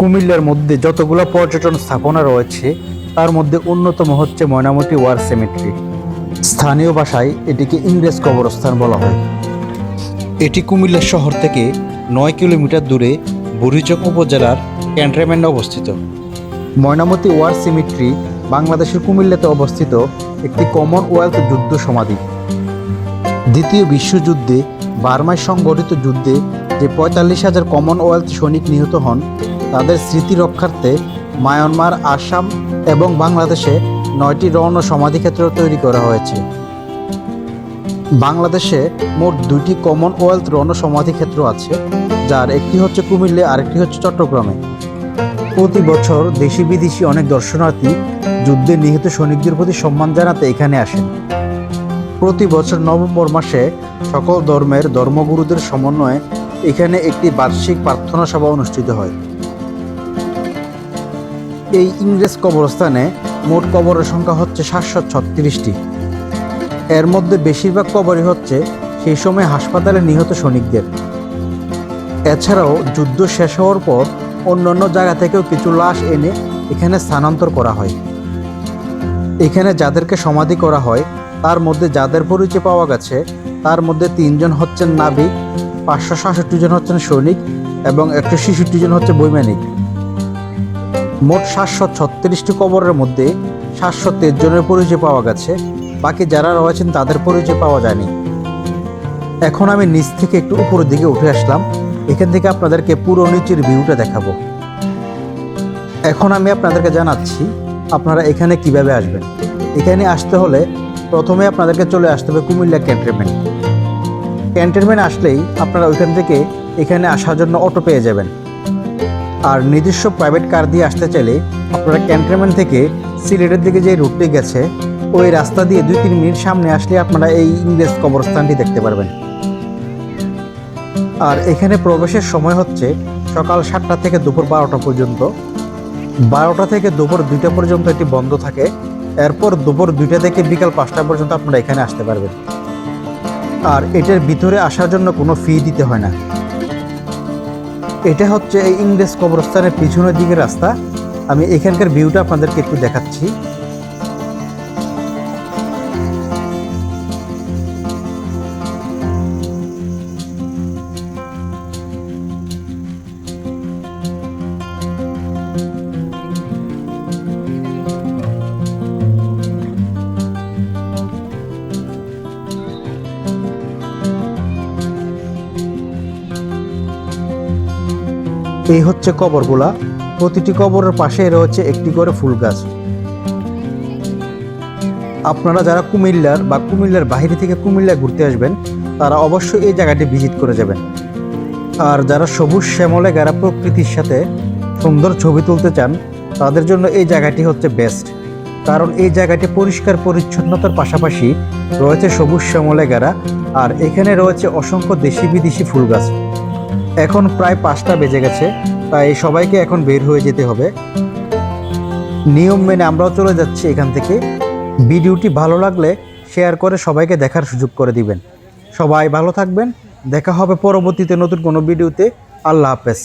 কুমিল্লার মধ্যে যতগুলো পর্যটন স্থাপনা রয়েছে, তার মধ্যে অন্যতম হচ্ছে ময়নামতি ওয়ার সেমেট্রি। স্থানীয় ভাষায় এটিকে ইংরেজ কবরস্থান বলা হয়। এটি কুমিল্লা শহর থেকে নয় কিলোমিটার দূরে বুড়িচক উপজেলার ক্যান্টনমেন্টে অবস্থিত। ময়নামতি ওয়ার সিমিট্রি বাংলাদেশের কুমিল্লাতে অবস্থিত একটি কমনওয়েলথ যুদ্ধ সমাধি। দ্বিতীয় বিশ্বযুদ্ধে বার্মায় সংগঠিত যুদ্ধে যে পঁয়তাল্লিশ হাজার কমনওয়েলথ সৈনিক নিহত হন তাদের স্মৃতি রক্ষার্থে মায়ানমার, আসাম এবং বাংলাদেশে নয়টি রণ সমাধিক্ষেত্র তৈরি করা হয়েছে। বাংলাদেশে মোট দুইটি কমনওয়েলথ রণ সমাধিক্ষেত্র আছে, যার একটি হচ্ছে কুমিল্লে, আরেকটি হচ্ছে চট্টগ্রামে। প্রতি বছর দেশি বিদেশি অনেক দর্শনার্থী যুদ্ধে নিহত সৈনিকদের প্রতি সম্মান জানাতে এখানে আসেন। প্রতি বছর নভেম্বর মাসে সকল ধর্মের ধর্মগুরুদের সমন্বয়ে এখানে একটি বার্ষিক প্রার্থনা সভা অনুষ্ঠিত হয়। এই ইংরেজ কবরস্থানে মোট কবরের সংখ্যা হচ্ছে সাতশো ছত্রিশটি। এর মধ্যে বেশিরভাগ কবরই হচ্ছে সেই সময় হাসপাতালে নিহত সৈনিকদের। এছাড়াও যুদ্ধ শেষ হওয়ার পর অন্যান্য জায়গা থেকেও কিছু লাশ এনে এখানে স্থানান্তর করা হয়। এখানে যাদেরকে সমাধি করা হয়, তার মধ্যে যাদের পরিচয় পাওয়া গেছে, তার মধ্যে তিনজন হচ্ছেন নাবিক, পাঁচশো সাতষট্টি জন হচ্ছেন সৈনিক এবং একশো ছেষট্টি জন হচ্ছে বৈমানিক। মোট সাতশো ছত্রিশটি কবরের মধ্যে সাতশো তেইশ জনের পরিচয় পাওয়া গেছে। বাকি যারা রয়েছেন তাদের পরিচয় পাওয়া যায়নি। এখন আমি নিচ থেকে একটু উপরের দিকে উঠে আসলাম। এখান থেকে আপনাদেরকে পুরো নিচের ভিউটা দেখাবো। এখন আমি আপনাদেরকে জানাচ্ছি, আপনারা এখানে কীভাবে আসবেন। এখানে আসতে হলে প্রথমে আপনাদেরকে চলে আসতে হবে কুমিল্লা ক্যান্টনমেন্ট। ক্যান্টনমেন্ট আসলেই আপনারা ওইখান থেকে এখানে আসার জন্য অটো পেয়ে যাবেন। আর নিজস্ব প্রাইভেট কার দিয়ে আসতে চাইলে আপনারা ক্যান্টনমেন্ট থেকে সিলেটের দিকে যে রুটটি গেছে, ওই রাস্তা দিয়ে দুই তিন মিনিট সামনে আসলে আপনারা এই ইংরেজ কবরস্থানটি দেখতে পারবেন। আর এখানে প্রবেশের সময় হচ্ছে সকাল সাতটা থেকে দুপুর বারোটা পর্যন্ত। বারোটা থেকে দুপুর দুইটা পর্যন্ত এটি বন্ধ থাকে। এরপর দুপুর দুইটা থেকে বিকাল পাঁচটা পর্যন্ত আপনারা এখানে আসতে পারবেন। আর এটার ভিতরে আসার জন্য কোনো ফি দিতে হয় না। এটা হচ্ছে এই ইংরেজ কবরস্থানের পিছনের দিকে রাস্তা। আমি এখানকার ভিউটা আপনাদেরকে একটু দেখাচ্ছি। এই হচ্ছে কবরগুলা? প্রতিটি কবরের পাশে রয়েছে একটি করে ফুল গাছ। আপনারা যারা কুমিল্লার বা কুমিল্লার বাইরে থেকে কুমিল্লা ঘুরতে আসবেন, তারা অবশ্যই এই জায়গাটি ভিজিট করে যাবেন। আর যারা সবুজ শ্যামলে গারা প্রকৃতির সাথে সুন্দর ছবি তুলতে চান, তাদের জন্য এই জায়গাটি হচ্ছে বেস্ট। কারণ এই জায়গাটি পরিষ্কার পরিচ্ছন্নতার পাশাপাশি রয়েছে সবুজ শ্যামলে গারা আর এখানে রয়েছে অসংখ্য দেশি বিদেশি ফুল গাছ। এখন প্রায় পাঁচটা বেজে গেছে, তাই সবাইকে এখন বের হয়ে যেতে হবে। নিয়ম মেনে আমরাও চলে যাচ্ছি এখান থেকে। ভিডিওটি ভালো লাগলে শেয়ার করে সবাইকে দেখার সুযোগ করে দিবেন। সবাই ভালো থাকবেন। দেখা হবে পরবর্তীতে নতুন কোনো ভিডিওতে। আল্লাহ হাফেজ।